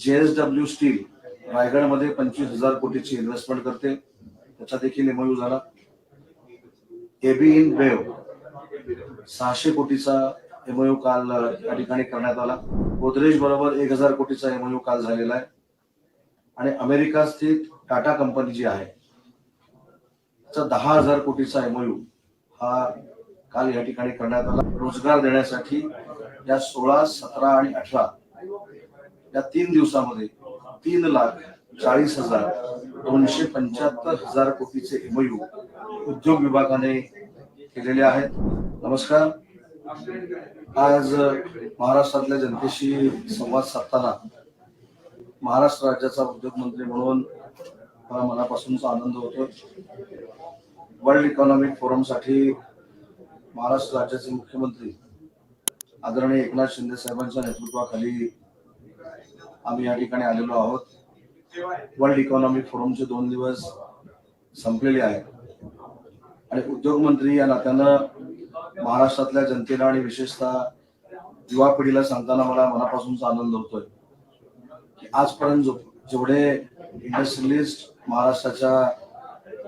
JSW steel रायगडमध्ये पंचवीस हजार कोटीची इन्व्हेस्टमेंट करते. त्याचा देखील एमओयू झाला. एबी इन बेव सहाशे कोटीचा एमओयू काल या ठिकाणी करण्यात आला. गोदरेज बरोबर एक हजार कोटीचा एमओयू काल झालेला आहे. आणि अमेरिका स्थित टाटा कंपनी जी आहे त्याचा दहा हजार कोटीचा एमओयू हा काल या ठिकाणी करण्यात आला. रोजगार देण्यासाठी या सोळा सतरा आणि अठरा या तीन दिवसामध्ये तीन लाख चाळीस हजार दोनशे पंच्याहत्तर हजार कोटीचे एमयू उद्योग विभागाने केलेले आहेत. नमस्कार. आज महाराष्ट्रातल्या जनतेशी संवाद साधताना महाराष्ट्र राज्याचा उद्योग मंत्री म्हणून मला मनापासूनचा आनंद होतो वर्ल्ड इकॉनॉमिक फोरमसाठी महाराष्ट्र राज्याचे मुख्यमंत्री आदरणीय एकनाथ शिंदे साहेबांच्या नेतृत्वाखाली आम्ही या ठिकाणी आलेलो आहोत. वर्ल्ड इकॉनॉमिक फोरमचे दोन दिवस संपलेले आहेत. आणि उद्योगमंत्री या नात्यानं महाराष्ट्रातल्या जनतेला आणि विशेषतः युवा पिढीला सांगताना मला मनापासूनचा आनंद होतोय. की आजपर्यंत जो- जेवढे इंडस्ट्रियलिस्ट महाराष्ट्राच्या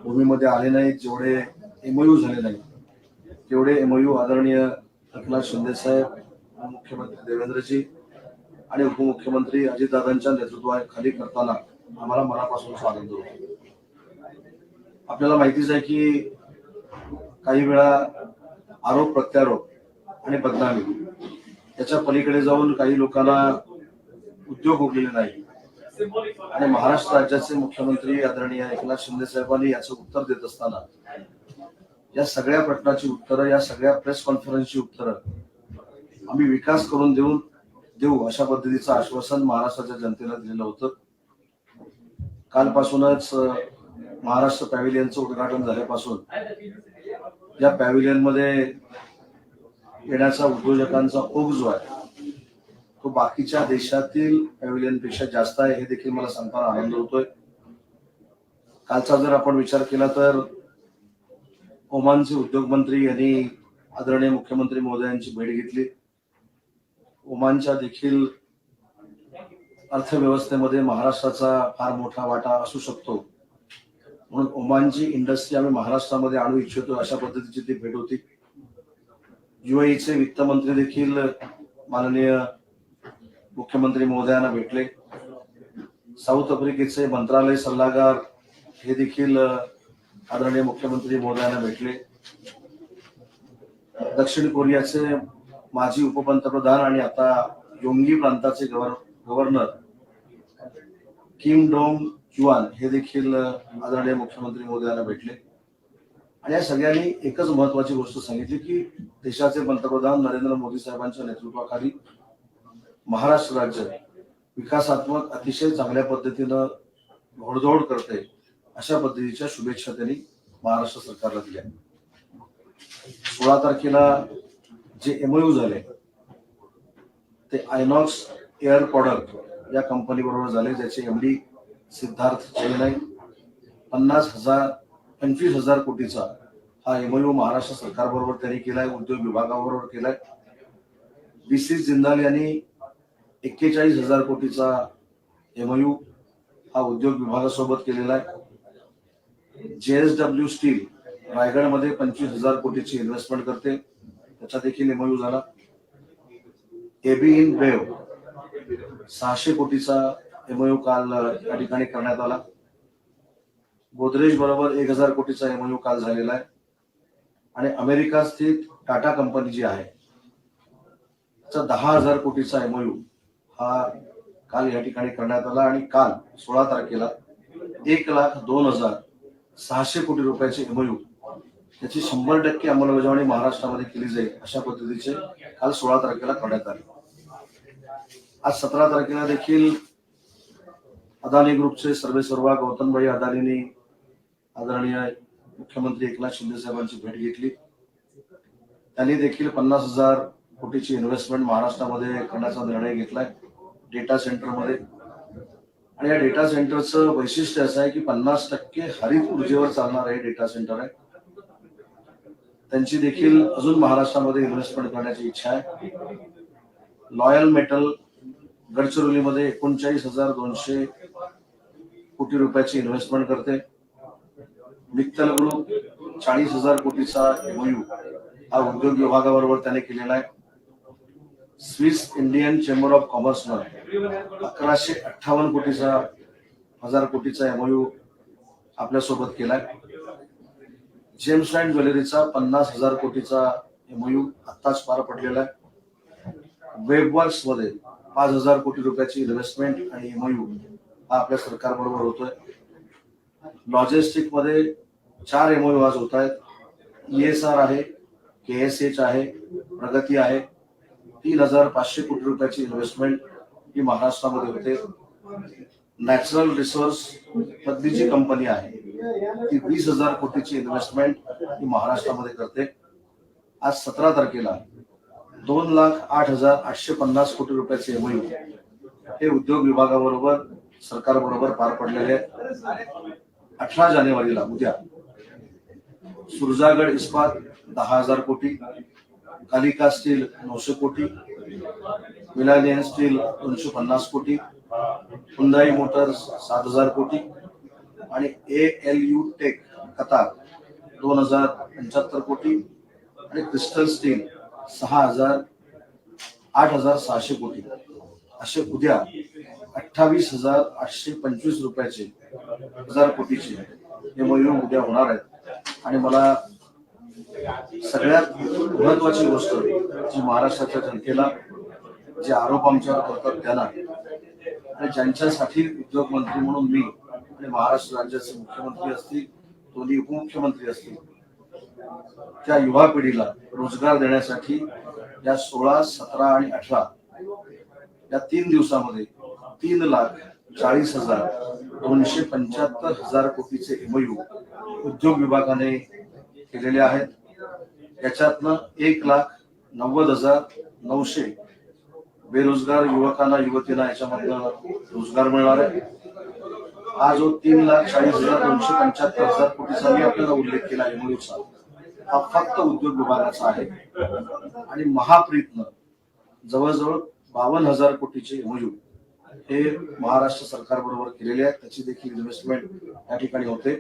भूमीमध्ये आले नाहीत जेवढे एमओयू झाले नाहीत तेवढे एमओयू आदरणीय एकनाथ शिंदे साहेब मुख्यमंत्री देवेंद्रजी आणि उपमुख्यमंत्री अजितदादांच्या नेतृत्वाखाली करताना आम्हाला मनापासून आनंद होतो आपल्याला माहितीच आहे की काही वेळा आरोप प्रत्यारोप आणि बदनामी याच्या पलीकडे जाऊन काही लोकांना उद्योग उरलेले नाही. आणि महाराष्ट्र राज्याचे मुख्यमंत्री आदरणीय एकनाथ शिंदे साहेबांनी याचं उत्तर देत असताना या सगळ्या प्रश्नाची उत्तरं या सगळ्या प्रेस कॉन्फरन्सची उत्तरं आम्ही विकास करून देऊन देऊ अशा पद्धतीचं आश्वासन महाराष्ट्राच्या जनतेला दिलेलं होतं. कालपासूनच महाराष्ट्र पॅव्हिलियनचं उद्घाटन झाल्यापासून या पॅव्हिलियनमध्ये येण्याचा उद्योजकांचा ओघ जो आहे तो बाकीच्या देशातील पॅव्हिलियनपेक्षा जास्त आहे हे देखील मला सांगताना आनंद होतोय. कालचा जर आपण विचार केला तर ओमानचे उद्योग मंत्री यांनी आदरणीय मुख्यमंत्री महोदयांची भेट घेतली. ओमानच्या देखील अर्थव्यवस्थेमध्ये महाराष्ट्राचा फार मोठा वाटा असू शकतो. म्हणून ओमानची इंडस्ट्री आम्ही महाराष्ट्रामध्ये आणू इच्छितो अशा पद्धतीची ती भेट होती. युएईचे वित्तमंत्री देखील माननीय मुख्यमंत्री महोदयांना भेटले. साऊथ आफ्रिकेचे मंत्रालय सल्लागार हे देखील आदरणीय मुख्यमंत्री महोदयांना भेटले. दक्षिण कोरियाचे माजी उपपंतप्रधान आणि आता योंगी प्रांताचे governor governor Kim Dong Chuan हे देखील आदरणीय मुख्यमंत्री महोदयांना भेटले. आणि या सगळ्यांनी एकच महत्वाची गोष्ट सांगितली की देशाचे पंतप्रधान नरेंद्र मोदी साहेबांच्या नेतृत्वाखाली महाराष्ट्र राज्य विकासात्मक अतिशय चांगल्या पद्धतीनं घोडदौड करते अशा पद्धतीच्या शुभेच्छा त्यांनी महाराष्ट्र सरकारला दिल्या. सोळा तारखेला जे एमओयू झाले ते आयनॉक्स एअर प्रॉडक्ट या कंपनी बरोबर झाले ज्याचे एमडी सिद्धार्थ जैन आहे पन्नास हजार पंचवीस हजार कोटीचा हा एमओयू महाराष्ट्र सरकारबरोबर त्यांनी केलाय उद्योग विभागाबरोबर केलाय. बी सी जिंदाल यांनी एक्केचाळीस हजार कोटीचा एमओयू हा उद्योग विभागासोबत केलेला आहे. जेएसडब्ल्यू स्टील रायगडमध्ये पंचवीस हजार कोटीची इन्व्हेस्टमेंट करते. त्याचा देखील एमओयू झाला. एबी इन वेव सहाशे कोटीचा एमओयू काल या ठिकाणी करण्यात आला. गोदरेज बरोबर एक हजार कोटीचा एमओयू काल झालेला आहे. आणि अमेरिका स्थित टाटा कंपनी जी आहे त्याचा दहा हजार कोटीचा एमओयू हा काल या ठिकाणी करण्यात आला. आणि काल सोळा तारखेला एक लाख दोन हजार सहाशे कोटी रुपयाचे एमओयू त्याची शंभर टक्के अंमलबजावणी महाराष्ट्रामध्ये केली जाईल अशा पद्धतीचे काल सोळा तारखेला करण्यात आले. आज सतरा तारखेला देखील अदानी ग्रुपचे सर्वे सर्वा गौतमभाई अदानींनी आदरणीय मुख्यमंत्री एकनाथ शिंदे साहेबांची भेट घेतली. त्यांनी देखील पन्नास हजार कोटीची इन्व्हेस्टमेंट महाराष्ट्रामध्ये करण्याचा निर्णय घेतलाय डेटा सेंटरमध्ये आणि या डेटा सेंटरचं वैशिष्ट्य असं आहे की पन्नास टक्के हरित ऊर्जेवर चालणार हे डेटा सेंटर आहे. त्यांची देखील अजून महाराष्ट्रामध्ये इन्व्हेस्टमेंट करण्याची इच्छा आहे. लॉयल मेटल गडचिरोलीमध्ये एकोणचाळीस हजार दोनशे कोटी रुपयाची इन्व्हेस्टमेंट करते. मित्तल ग्रुप चाळीस हजार कोटीचा एमओयू हा उद्योग विभागाबरोबर त्याने केलेला आहे. स्विस इंडियन चेंबर ऑफ कॉमर्सनं अकराशे अठ्ठावन्न कोटीचा हजार कोटीचा एमओयू आपल्यासोबत केलाय जेम्स अँड ज्वेलरीचा पन्नास हजार कोटीचा एमओयू आत्ताच पार पडलेला आहे. वेबवर्क्समध्ये पाच हजार कोटी रुपयाची इन्व्हेस्टमेंट आणि एमओयू हा आपल्या सरकारबरोबर होतोय. लॉजिस्टिकमध्ये चार एमओयू आज होत आहेत. ईएसआर आहे के एस एच आहे प्रगती आहे. तीन हजार पाचशे कोटी रुपयाची इन्व्हेस्टमेंट ही महाराष्ट्रामध्ये होते. नॅचरल रिसोर्स पद्धतीची कंपनी आहे की वीस हजार कोटीची इन्व्हेस्टमेंट ही महाराष्ट्रामध्ये करते. आज सतरा तारखेला दोन लाख आठ हजार आठशे पन्नास कोटी रुपयाचे एमओयू हे उद्योग विभागाबरोबर सरकारबरोबर पार पडलेले आहेत अठरा जानेवारीला उद्या सुरजागड इस्पात दहा हजार कोटी कालिका स्टील नऊशे कोटी मिलानियन स्टील दोनशे पन्नास कोटी हुंदाई मोटर्स सात हजार कोटी आणि A L U tech Qatar दोन हजार पंच्याहत्तर कोटी आणि क्रिस्टल स्टील सहा हजार आठ हजार सहाशे कोटी. असे उद्या अठ्ठावीस हजार आठशे पंचवीस रुपयाचे हजार कोटीचे हे मोहीम उद्या होणार आहेत. आणि मला सगळ्यात महत्वाची गोष्ट जी महाराष्ट्राच्या जनतेला जे आरोप आमच्यावर करतात त्यांना आणि ज्यांच्यासाठी उद्योग मंत्री म्हणून मी आणि महाराष्ट्र राज्याचे मुख्यमंत्री असतील दोन्ही उपमुख्यमंत्री असतील त्या युवा पिढीला रोजगार देण्यासाठी या सोळा सतरा आणि अठरा या तीन दिवसामध्ये तीन लाख चाळीस हजार दोनशे पंच्याहत्तर हजार कोटीचे एमयू उद्योग विभागाने केलेले आहेत. याच्यातनं एक लाख नव्वद हजार नऊशे बेरोजगार युवकांना युवतींना याच्यामधनं रोजगार मिळणार आहे. हा जो तीन लाख चाळीस हजार दोनशे पंच्याहत्तर हजार कोटीचा मी आपल्याला उल्लेख केला एमओयूचा हा फक्त उद्योग विभागाचा आहे. आणि महाप्रीतनं जवळजवळ बावन्न हजार कोटीचे एमयू हे महाराष्ट्र सरकार बरोबर केलेले आहेत. त्याची देखील इन्व्हेस्टमेंट या ठिकाणी होते.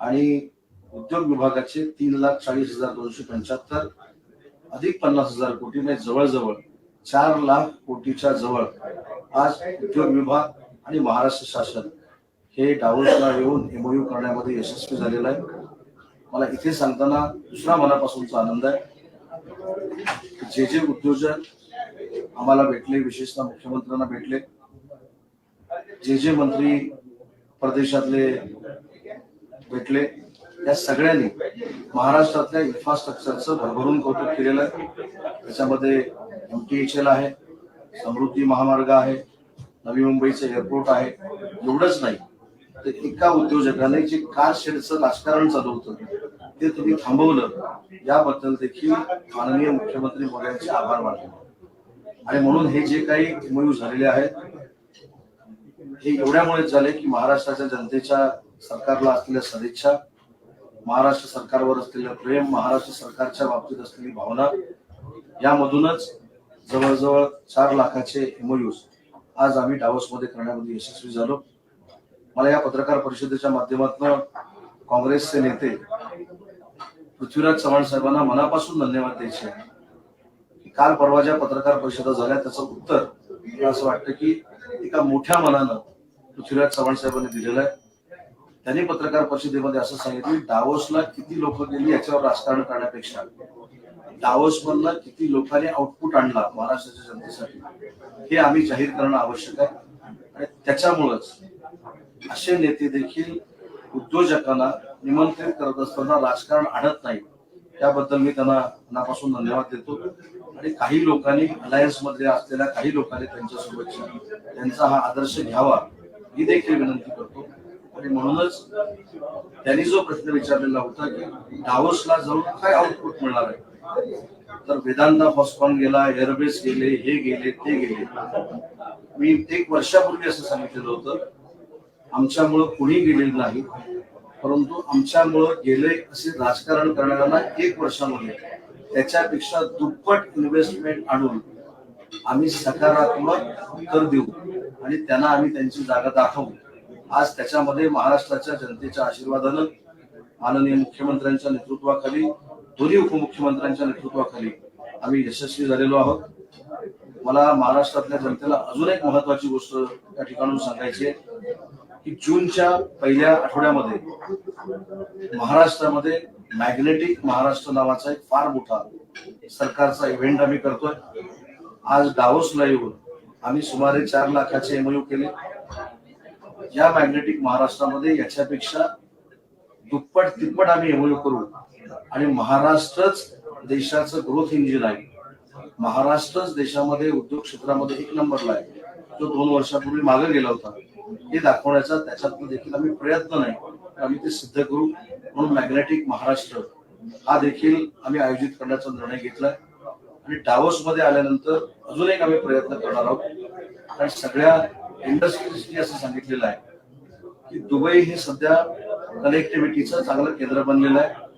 आणि उद्योग विभागाचे तीन लाख चाळीस हजार दोनशे पंच्याहत्तर अधिक पन्नास हजार कोटी म्हणजे जवळजवळ चार लाख कोटीच्या जवळ आज उद्योग विभाग आणि महाराष्ट्र शासन हे डावसला येऊन एमओयू करण्यामध्ये यशस्वी झालेलं आहे. मला इथे सांगताना दुसरा मनापासूनचा आनंद आहे. जे जे उद्योजक आम्हाला भेटले विशेषतः मुख्यमंत्र्यांना भेटले जे जे मंत्री प्रदेशातले भेटले या सगळ्यांनी महाराष्ट्रातल्या इन्फ्रास्ट्रक्चरचं भरभरून कौतुक केलेलं आहे. त्याच्यामध्ये एम टी एच एल आहे समृद्धी महामार्ग आहे नवी मुंबईचं एअरपोर्ट आहे एवढंच नाही. तर एका उद्योजकाने जे कार शेडचं राजकारण चालू होतं ते तुम्ही थांबवलं. याबद्दल देखील माननीय मुख्यमंत्री मोदी आभार मानले. आणि म्हणून हे जे काही एमओयू झालेले आहेत हे एवढ्यामुळेच झाले की महाराष्ट्राच्या जनतेच्या सरकारला असलेल्या सदिच्छा महाराष्ट्र सरकारवर असलेलं प्रेम महाराष्ट्र सरकारच्या बाबतीत असलेली भावना यामधूनच जवळजवळ चार लाखाचे एमओयूज आज आम्ही डावसमध्ये करण्यामध्ये यशस्वी झालो. मला या पत्रकार परिषदेच्या माध्यमातून काँग्रेसचे नेते पृथ्वीराज चव्हाण साहेबांना मनापासून धन्यवाद द्यायचे आहे. काल परवा ज्या पत्रकार परिषदा झाल्या त्याचं उत्तर मला असं वाटतं की एका मोठ्या मनानं पृथ्वीराज चव्हाण साहेबांनी दिलेलं आहे. त्यांनी पत्रकार परिषदेमध्ये असं सांगितलं की डावोसला किती लोक गेली याच्यावर राजकारण करण्यापेक्षा. डावोस मधनं किती लोकांनी आउटपुट आणला महाराष्ट्राच्या जनतेसाठी हे आम्ही जाहीर करणं आवश्यक आहे. आणि त्याच्यामुळंच असे नेते देखील उद्योजकांना निमंत्रित करत असताना राजकारण आणत नाही. त्याबद्दल मी त्यांना मनापासून धन्यवाद देतो. आणि काही लोकांनी अलायन्समध्ये असलेल्या काही लोकांनी त्यांच्यासोबतच्या त्यांचा हा आदर्श घ्यावा ही देखील विनंती करतो. आणि म्हणूनच त्यांनी जो प्रश्न विचारलेला होता की डावोसला जाऊन काय आउटपुट मिळणार आहे? तर वेदांता फॉस्कॉन गेला एअरबेस गेले हे गेले ते गेले. मी एक वर्षापूर्वी असं सांगितलेलं होतं आमच्यामुळं कुणी गेलेलं नाही. परंतु आमच्यामुळं गेले असे राजकारण करणाऱ्यांना एक वर्षामध्ये त्याच्यापेक्षा दुप्पट इन्व्हेस्टमेंट आणून आम्ही सकारात्मक उत्तर देऊ आणि त्यांना आम्ही त्यांची जागा दाखवू. आज त्याच्यामध्ये महाराष्ट्राच्या जनतेच्या आशीर्वादानं माननीय मुख्यमंत्र्यांच्या नेतृत्वाखाली दोन्ही उपमुख्यमंत्र्यांच्या नेतृत्वाखाली आम्ही यशस्वी झालेलो आहोत. मला महाराष्ट्रातल्या जनतेला अजून एक महत्वाची गोष्ट त्या ठिकाणून सांगायची आहे. की जूनच्या पहिल्या आठवड्यामध्ये महाराष्ट्रामध्ये मॅग्नेटिक महाराष्ट्र नावाचा एक फार मोठा सरकारचा इव्हेंट आम्ही करतोय. आज डावोसला येऊन आम्ही सुमारे चार लाखाचे एमओयू केले. या मॅग्नेटिक महाराष्ट्रामध्ये याच्यापेक्षा दुप्पट तिप्पट आम्ही एमओयू करू. आणि महाराष्ट्रच देशाचं ग्रोथ इंजिन आहे. महाराष्ट्रच देशामध्ये उद्योग क्षेत्रामध्ये एक नंबरला आहे. तो दोन वर्षापूर्वी मागे गेला होता. हे दाखवण्याचा त्याच्यातून देखील आम्ही प्रयत्न नाही. आम्ही ते सिद्ध करू म्हणून मॅग्नेटिक महाराष्ट्र हा देखील आम्ही आयोजित करण्याचा निर्णय घेतलाय. आणि डावोस मध्ये आल्यानंतर अजून एक आम्ही प्रयत्न करणार आहोत. कारण सगळ्या इंडस्ट्रीजनी असं सांगितलेलं आहे की दुबई हे सध्या कनेक्टिव्हिटीचं चांगलं केंद्र बनलेलं आहे.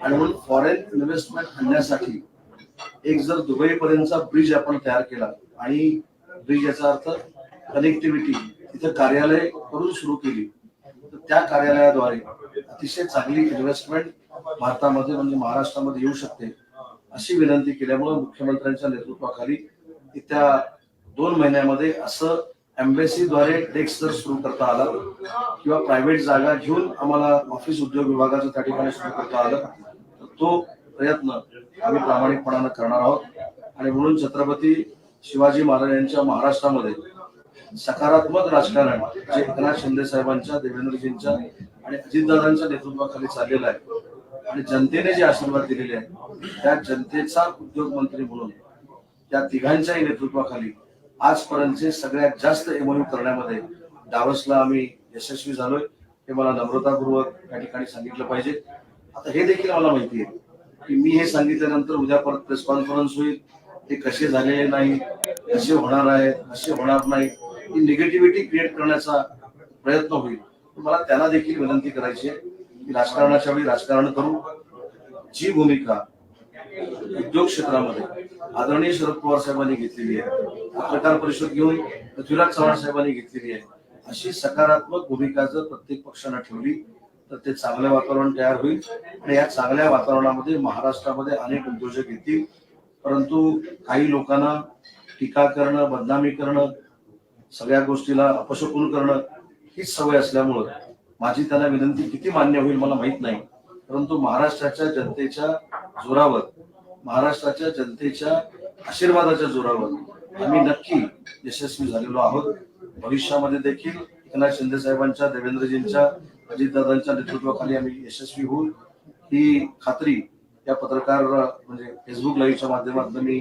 आणि म्हणून फॉरेन इन्व्हेस्टमेंट आणण्यासाठी एक जर दुबई पर्यंतचा ब्रिज आपण तयार केला आणि ब्रिज याचा अर्थ कनेक्टिव्हिटी तिथे कार्यालय करून सुरू केली. तर त्या कार्यालयाद्वारे अतिशय चांगली इन्व्हेस्टमेंट भारतामध्ये म्हणजे महाराष्ट्रामध्ये येऊ शकते अशी विनंती केल्यामुळे मुख्यमंत्र्यांच्या नेतृत्वाखाली त्या दोन महिन्यामध्ये असं एम्बेसीद्वारे डेस्क जर सुरू करता आला किंवा प्रायव्हेट जागा घेऊन आम्हाला ऑफिस उद्योग विभागाचं त्या ठिकाणी सुरू करता आलं. तर तो प्रयत्न आम्ही प्रामाणिकपणानं करणार आहोत. आणि म्हणून छत्रपती शिवाजी महाराजांच्या महाराष्ट्रामध्ये सकारात्मक राजकारण जे एकनाथ शिंदे साहेबांच्या देवेंद्रजींच्या आणि अजितदादांच्या नेतृत्वाखाली चाललेलं आहे. आणि जनतेने जे आशीर्वाद दिलेले आहेत त्या जनतेचा उद्योग मंत्री म्हणून त्या तिघांच्याही नेतृत्वाखाली आजपर्यंतचे सगळ्यात जास्त एमओयू करण्यामध्ये डावसला आम्ही यशस्वी झालोय हे मला नम्रतापूर्वक या ठिकाणी सांगितलं पाहिजे. आता हे देखील मला माहिती आहे की मी हे सांगितल्यानंतर उद्या परत प्रेस कॉन्फरन्स होईल. ते कसे झालेले नाही कसे होणार आहेत कसे होणार नाही ही निगेटिव्हिटी क्रिएट करण्याचा प्रयत्न होईल. मला त्यांना देखील विनंती करायची आहे की राजकारणाच्या वेळी राजकारण करू जी भूमिका उद्योग क्षेत्रामध्ये आदरणीय शरद पवार साहेबांनी घेतलेली आहे पत्रकार परिषद घेऊन पृथ्वीराज चव्हाण साहेबांनी घेतलेली आहे अशी सकारात्मक भूमिका जर प्रत्येक पक्षानं ठेवली तर ते चांगलं वातावरण तयार होईल आणि या चांगल्या वातावरणामध्ये महाराष्ट्रामध्ये अनेक उद्योजक येतील. परंतु काही लोकांना टीका करणं बदनामी करणं सगळ्या गोष्टीला अपशकुन करणं हीच सवय असल्यामुळं माझी त्यांना विनंती किती मान्य होईल मला माहीत नाही. परंतु महाराष्ट्राच्या जनतेच्या जोरावर महाराष्ट्राच्या जनतेच्या आशीर्वादाच्या जोरावर आम्ही नक्की यशस्वी झालेलो आहोत. भविष्यामध्ये देखील एकनाथ शिंदे साहेबांच्या देवेंद्रजींच्या अजितदादांच्या नेतृत्वाखाली आम्ही यशस्वी होऊ ही खात्री या पत्रकार म्हणजे फेसबुक लाईव्हच्या माध्यमातून मी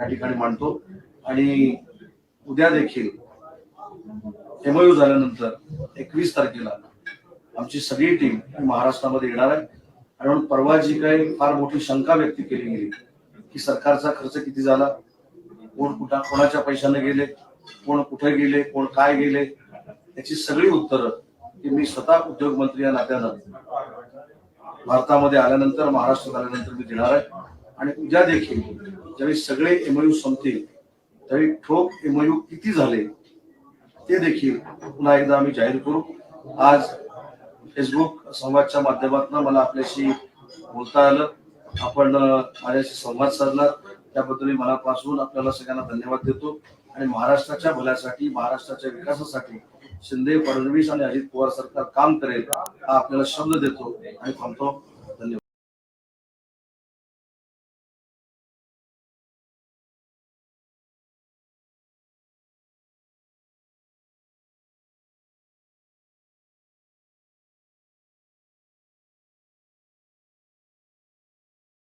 या ठिकाणी मांडतो. आणि उद्या देखील एमओयू झाल्यानंतर एकवीस तारखेला आमची सगळी टीम ही महाराष्ट्रामध्ये येणार आहे. आणि म्हणून परवा जी काही फार मोठी शंका व्यक्त केली गेली की सरकारचा खर्च किती झाला कोण कुठं कोणाच्या पैशाने गेले कोण कुठे गेले कोण काय गेले याची सगळी उत्तरं की मी स्वतः उद्योग मंत्री या नात्यानं भारतामध्ये आल्यानंतर महाराष्ट्रात आल्यानंतर मी देणार आहे. आणि उद्या देखील ज्यावेळी सगळे एमओयू संपतील त्यावेळी ठोक एमओयू किती झाले ते देखील पुन्हा एकदा आम्ही जाहीर करू। आज फेसबुक संवादच्या माध्यमातून मला आपल्याशी बोलता आलं. आपण माझ्याशी संवाद साधला. त्याबद्दल मी मनापासून आपल्याला सगळ्यांना धन्यवाद देतो. आणि महाराष्ट्राच्या भल्यासाठी महाराष्ट्राच्या विकासासाठी शिंदे फडणवीस आणि अजित पवार सरकार काम करेल हा आपल्याला शब्द देतो. आणि थांबतो.